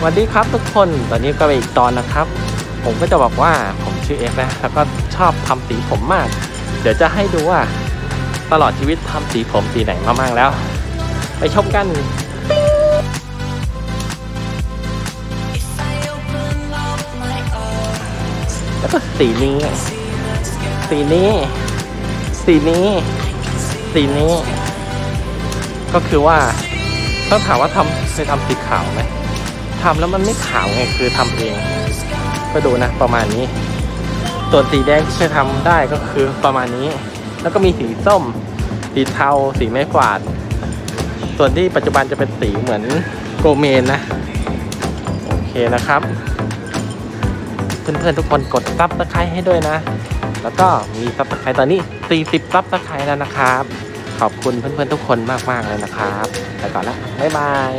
สวัสดีครับทุกคนตอนนี้ก็เป็นอีกตอนนะครับ ผมก็จะบอกว่าผมชื่อเอ็กนะแล้วก็ชอบทำสีผมมาก เดี๋ยวจะให้ดูว่าตลอดชีวิตทำสีผมสีไหนมาบ้างแล้ว ไปชมกันแล้วก็สีนี้ สีนี้ สีนี้ สีนี้ ก็คือว่าต้องถามว่าทำเคยทำสีขาวไหม ทำแล้วมันไม่ขาวไงคือทำเอง ก็ดูนะประมาณนี้ ส่วนสีแดงที่เคยทำได้ก็คือประมาณนี้ แล้วก็มีสีส้ม สีเทา สีไม้กวาด ส่วนที่ปัจจุบันจะเป็นสีเหมือนโกเมนนะ โอเคนะครับ เพื่อนๆทุกคนกดซับสไครต์ให้ด้วยนะ แล้วก็มีซับสไครต์ตอนนี้ 40ซับสไครต์แล้วนะครับ ขอบคุณเพื่อนๆทุกคนมากๆเลยนะครับ ไปก่อนละบ๊ายบาย